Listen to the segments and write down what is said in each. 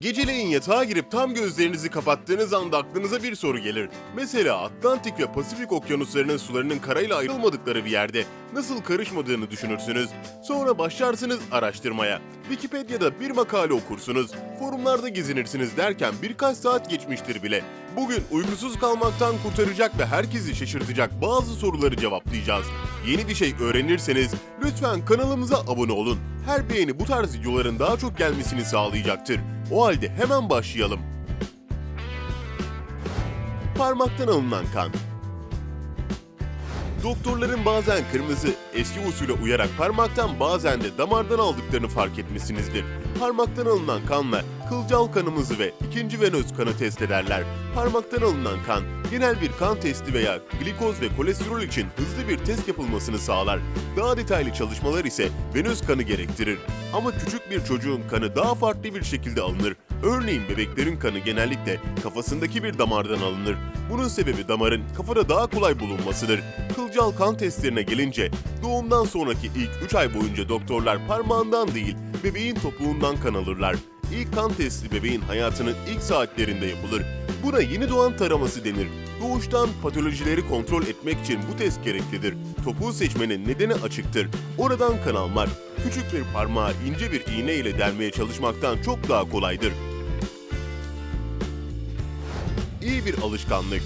Geceleyin yatağa girip tam gözlerinizi kapattığınız anda aklınıza bir soru gelir. Mesela Atlantik ve Pasifik okyanuslarının sularının karayla ayrılmadıkları bir yerde nasıl karışmadığını düşünürsünüz. Sonra başlarsınız araştırmaya. Wikipedia'da bir makale okursunuz. Forumlarda gezinirsiniz derken birkaç saat geçmiştir bile. Bugün uykusuz kalmaktan kurtaracak ve herkesi şaşırtacak bazı soruları cevaplayacağız. Yeni bir şey öğrenirseniz lütfen kanalımıza abone olun. Her beğeni bu tarz videoların daha çok gelmesini sağlayacaktır. O halde hemen başlayalım. Parmaktan alınan kan. Doktorların bazen kırmızı, eski usule uyarak parmaktan bazen de damardan aldıklarını fark etmişsinizdir. Parmaktan alınan kanla kılcal kanımızı ve ikinci venöz kanı test ederler. Parmaktan alınan kan, genel bir kan testi veya glikoz ve kolesterol için hızlı bir test yapılmasını sağlar. Daha detaylı çalışmalar ise venöz kanı gerektirir. Ama küçük bir çocuğun kanı daha farklı bir şekilde alınır. Örneğin bebeklerin kanı genellikle kafasındaki bir damardan alınır. Bunun sebebi damarın kafada daha kolay bulunmasıdır. Kılcal kan testlerine gelince doğumdan sonraki ilk 3 ay boyunca doktorlar parmağından değil bebeğin topuğundan kan alırlar. İlk kan testi bebeğin hayatının ilk saatlerinde yapılır. Buna yeni doğan taraması denir. Doğuştan patolojileri kontrol etmek için bu test gereklidir. Topuğu seçmenin nedeni açıktır. Oradan kan almak, küçük bir parmağı ince bir iğne ile delmeye çalışmaktan çok daha kolaydır. İyi bir alışkanlık.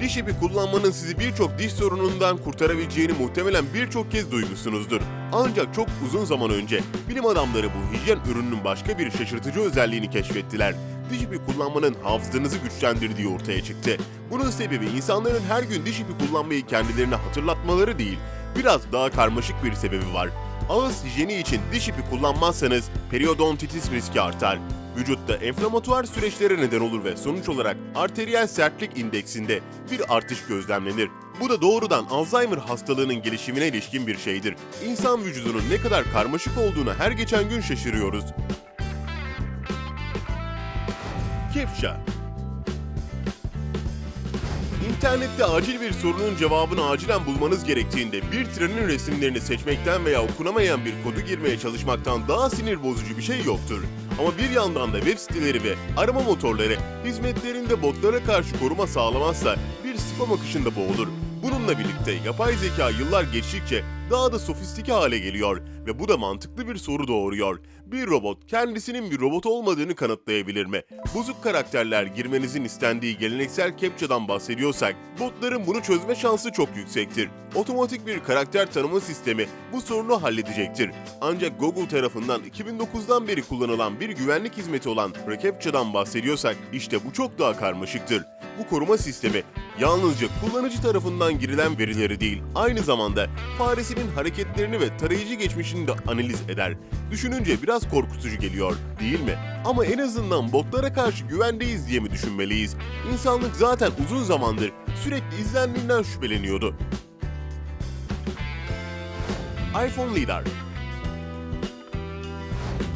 Diş ipi kullanmanın sizi birçok diş sorunundan kurtarabileceğini muhtemelen birçok kez duymuşsunuzdur. Ancak çok uzun zaman önce bilim adamları bu hijyen ürününün başka bir şaşırtıcı özelliğini keşfettiler. Diş ipi kullanmanın hafızanızı güçlendirdiği ortaya çıktı. Bunun sebebi insanların her gün diş ipi kullanmayı kendilerine hatırlatmaları değil, biraz daha karmaşık bir sebebi var. Ağız hijyeni için diş ipi kullanmazsanız periodontitis riski artar. Vücutta enflamatuar süreçlere neden olur ve sonuç olarak arteriyel sertlik indeksinde bir artış gözlemlenir. Bu da doğrudan Alzheimer hastalığının gelişimine ilişkin bir şeydir. İnsan vücudunun ne kadar karmaşık olduğunu her geçen gün şaşırıyoruz. Kefşa İnternette acil bir sorunun cevabını acilen bulmanız gerektiğinde bir trenin resimlerini seçmekten veya okunamayan bir kodu girmeye çalışmaktan daha sinir bozucu bir şey yoktur. Ama bir yandan da web siteleri ve arama motorları hizmetlerinde botlara karşı koruma sağlamazsa bir spam akışında boğulur. Bununla birlikte yapay zeka yıllar geçtikçe daha da sofistike hale geliyor ve bu da mantıklı bir soru doğuruyor. Bir robot kendisinin bir robot olmadığını kanıtlayabilir mi? Bozuk karakterler girmenizin istendiği geleneksel captcha'dan bahsediyorsak, botların bunu çözme şansı çok yüksektir. Otomatik bir karakter tanıma sistemi bu sorunu halledecektir. Ancak Google tarafından 2009'dan beri kullanılan bir güvenlik hizmeti olan reCAPTCHA'dan bahsediyorsak, işte bu çok daha karmaşıktır. Bu koruma sistemi yalnızca kullanıcı tarafından girilen verileri değil, aynı zamanda faresinin hareketlerini ve tarayıcı geçmişini de analiz eder. Düşününce biraz korkutucu geliyor, değil mi? Ama en azından botlara karşı güvendeyiz diye mi düşünmeliyiz? İnsanlık zaten uzun zamandır sürekli izlendiğinden şüpheleniyordu. iPhone Lidar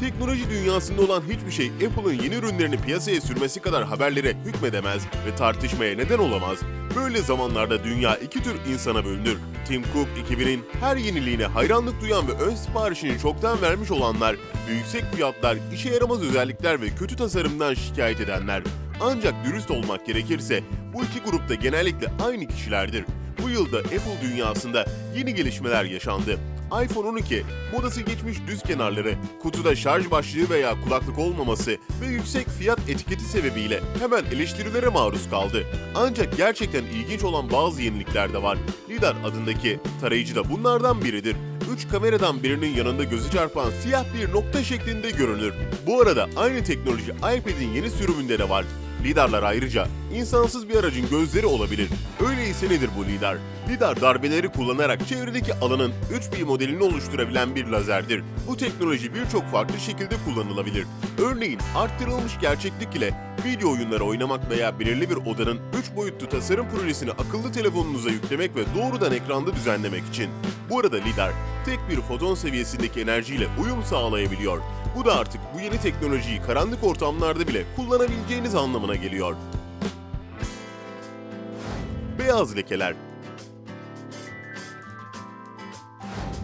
Teknoloji dünyasında olan hiçbir şey Apple'ın yeni ürünlerini piyasaya sürmesi kadar haberlere hükmedemez ve tartışmaya neden olamaz. Böyle zamanlarda dünya iki tür insana bölünür. Tim Cook ekibinin her yeniliğine hayranlık duyan ve ön siparişini çoktan vermiş olanlar yüksek fiyatlar, işe yaramaz özellikler ve kötü tasarımdan şikayet edenler. Ancak dürüst olmak gerekirse bu iki grupta genellikle aynı kişilerdir. Bu yılda Apple dünyasında yeni gelişmeler yaşandı iPhone 12 modası geçmiş düz kenarları, kutuda şarj başlığı veya kulaklık olmaması ve yüksek fiyat etiketi sebebiyle hemen eleştirilere maruz kaldı. Ancak gerçekten ilginç olan bazı yenilikler de var. Lidar adındaki tarayıcı da bunlardan biridir. 3 kameradan birinin yanında gözü çarpan siyah bir nokta şeklinde görünür. Bu arada aynı teknoloji iPad'in yeni sürümünde de var. Lidarlar ayrıca insansız bir aracın gözleri olabilir. Öyleyse nedir bu lidar? Lidar darbeleri kullanarak çevredeki alanın 3D modelini oluşturabilen bir lazerdir. Bu teknoloji birçok farklı şekilde kullanılabilir. Örneğin arttırılmış gerçeklik ile video oyunları oynamak veya belirli bir odanın 3 boyutlu tasarım projesini akıllı telefonunuza yüklemek ve doğrudan ekranda düzenlemek için. Bu arada lidar tek bir foton seviyesindeki enerjiyle uyum sağlayabiliyor. Bu da artık bu yeni teknolojiyi karanlık ortamlarda bile kullanabileceğiniz anlamına geliyor. Beyaz lekeler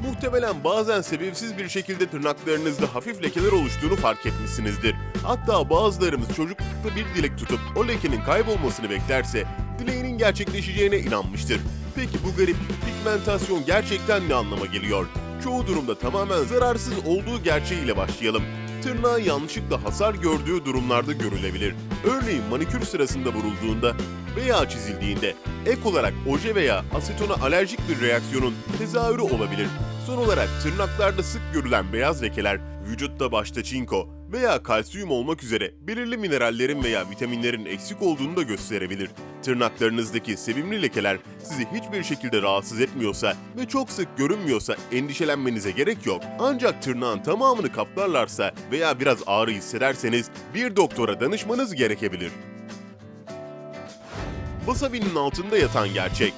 Muhtemelen bazen sebepsiz bir şekilde tırnaklarınızda hafif lekeler oluştuğunu fark etmişsinizdir. Hatta bazılarımız çocuklukta bir dilek tutup o lekenin kaybolmasını beklerse dileğinin gerçekleşeceğine inanmıştır. Peki bu garip pigmentasyon gerçekten ne anlama geliyor? Çoğu durumda tamamen zararsız olduğu gerçeğiyle başlayalım. Tırnağın yanlışlıkla hasar gördüğü durumlarda görülebilir. Örneğin manikür sırasında vurulduğunda veya çizildiğinde ek olarak oje veya asetona alerjik bir reaksiyonun tezahürü olabilir. Son olarak tırnaklarda sık görülen beyaz lekeler vücutta başta çinko veya kalsiyum olmak üzere belirli minerallerin veya vitaminlerin eksik olduğunu da gösterebilir. Tırnaklarınızdaki sevimli lekeler sizi hiçbir şekilde rahatsız etmiyorsa ve çok sık görünmüyorsa endişelenmenize gerek yok. Ancak tırnağın tamamını kaplarlarsa veya biraz ağrı hissederseniz bir doktora danışmanız gerekebilir. Wasabi'nin altında yatan gerçek.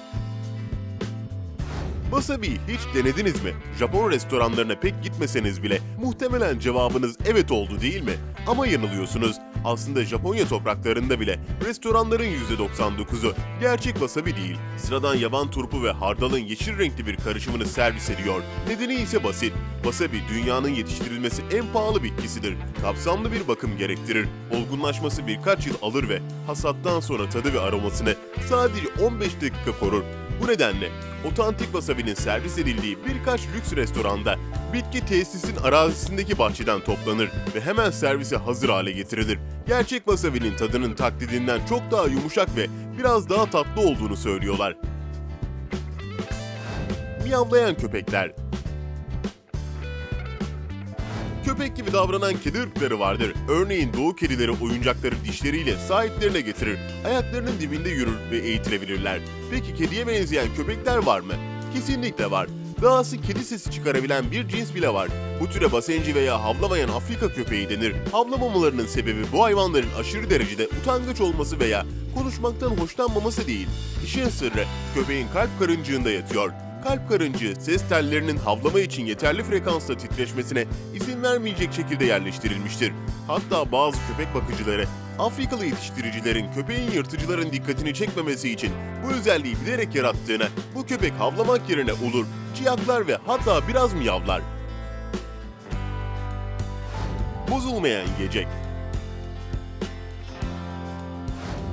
Wasabi'yi hiç denediniz mi? Japon restoranlarına pek gitmeseniz bile muhtemelen cevabınız evet oldu değil mi? Ama yanılıyorsunuz. Aslında Japonya topraklarında bile restoranların %99'u gerçek wasabi değil. Sıradan yaban turpu ve hardalın yeşil renkli bir karışımını servis ediyor. Nedeni ise basit. Wasabi dünyanın yetiştirilmesi en pahalı bitkisidir. Kapsamlı bir bakım gerektirir. Olgunlaşması birkaç yıl alır ve hasattan sonra tadı ve aromasını sadece 15 dakika korur. Bu nedenle otantik wasabi'nin servis edildiği birkaç lüks restoranda bitki tesisin arazisindeki bahçeden toplanır ve hemen servise hazır hale getirilir. Gerçek wasabi'nin tadının taklidinden çok daha yumuşak ve biraz daha tatlı olduğunu söylüyorlar. Miyavlayan köpekler Köpek gibi davranan kedi ırkları vardır. Örneğin doğu kedileri oyuncakları dişleriyle sahiplerine getirir. Ayaklarının dibinde yürür ve eğitilebilirler. Peki kediye benzeyen köpekler var mı? Kesinlikle var. Dahası kedi sesi çıkarabilen bir cins bile var. Bu türe basenci veya havlamayan Afrika köpeği denir. Havlamamalarının sebebi bu hayvanların aşırı derecede utangaç olması veya konuşmaktan hoşlanmaması değil. İşin sırrı köpeğin kalp karıncığında yatıyor. Kalp karıncığı ses tellerinin havlama için yeterli frekansta titreşmesine izin vermeyecek şekilde yerleştirilmiştir. Hatta bazı köpek bakıcıları Afrikalı yetiştiricilerin köpeğin yırtıcıların dikkatini çekmemesi için bu özelliği bilerek yarattığına, bu köpek havlamak yerine olur, ciyaklar ve hatta biraz miyavlar. Bozulmayan yiyecek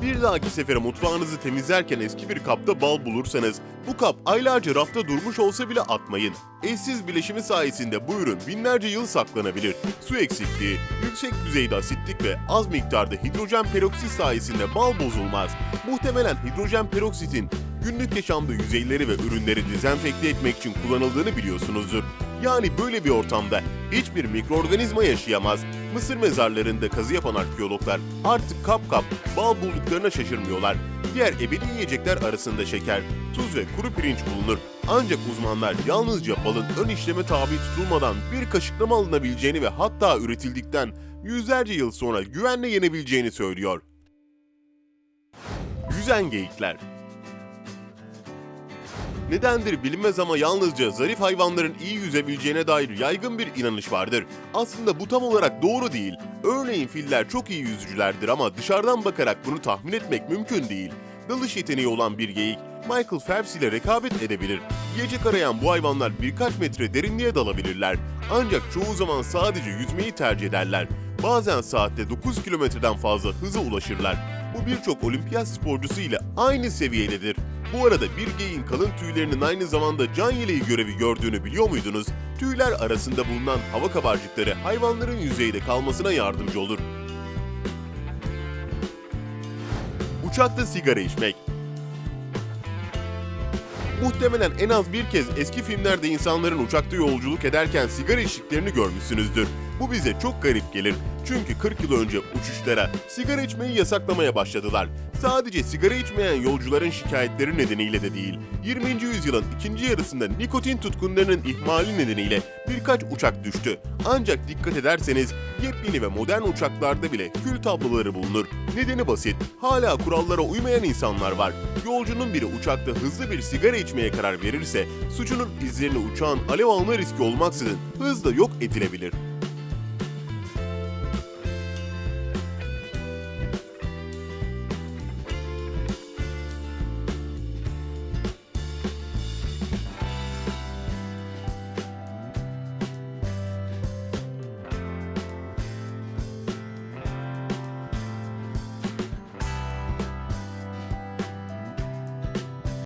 Bir dahaki sefere mutfağınızı temizlerken eski bir kapta bal bulursanız, bu kap aylarca rafta durmuş olsa bile atmayın. Eşsiz bileşimi sayesinde bu ürün binlerce yıl saklanabilir. Su eksikliği, yüksek düzeyde asitlik ve az miktarda hidrojen peroksit sayesinde bal bozulmaz. Muhtemelen hidrojen peroksitin günlük yaşamda yüzeyleri ve ürünleri dezenfekte etmek için kullanıldığını biliyorsunuzdur. Yani böyle bir ortamda hiçbir mikroorganizma yaşayamaz. Mısır mezarlarında kazı yapan arkeologlar artık kap kap bal bulduklarına şaşırmıyorlar. Diğer ebedi yiyecekler arasında şeker, tuz ve kuru pirinç bulunur. Ancak uzmanlar yalnızca balın ön işleme tabi tutulmadan bir kaşıklama alınabileceğini ve hatta üretildikten yüzlerce yıl sonra güvenle yenebileceğini söylüyor. Yüzen geyikler Nedendir bilinmez ama yalnızca zarif hayvanların iyi yüzebileceğine dair yaygın bir inanış vardır. Aslında bu tam olarak doğru değil. Örneğin filler çok iyi yüzücülerdir ama dışarıdan bakarak bunu tahmin etmek mümkün değil. Dalış yeteneği olan bir geyik Michael Phelps ile rekabet edebilir. Yiyecek arayan bu hayvanlar birkaç metre derinliğe dalabilirler. Ancak çoğu zaman sadece yüzmeyi tercih ederler. Bazen saatte 9 kilometreden fazla hıza ulaşırlar. Bu birçok olimpiyat sporcusu ile aynı seviyededir. Bu arada bir geyin kalın tüylerinin aynı zamanda can yeleği görevi gördüğünü biliyor muydunuz? Tüyler arasında bulunan hava kabarcıkları hayvanların yüzeyde kalmasına yardımcı olur. Uçakta sigara içmek Muhtemelen en az bir kez eski filmlerde insanların uçakta yolculuk ederken sigara içtiklerini görmüşsünüzdür. Bu bize çok garip gelir. Çünkü 40 yıl önce uçuşlara sigara içmeyi yasaklamaya başladılar. Sadece sigara içmeyen yolcuların şikayetleri nedeniyle de değil. 20. yüzyılın ikinci yarısında nikotin tutkunlarının ihmali nedeniyle birkaç uçak düştü. Ancak dikkat ederseniz yepyeni ve modern uçaklarda bile kül tabloları bulunur. Nedeni basit. Hala kurallara uymayan insanlar var. Yolcunun biri uçakta hızlı bir sigara içmeye karar verirse suçunun izlerini uçağın alev alma riski olmaksızın hızla yok edilebilir.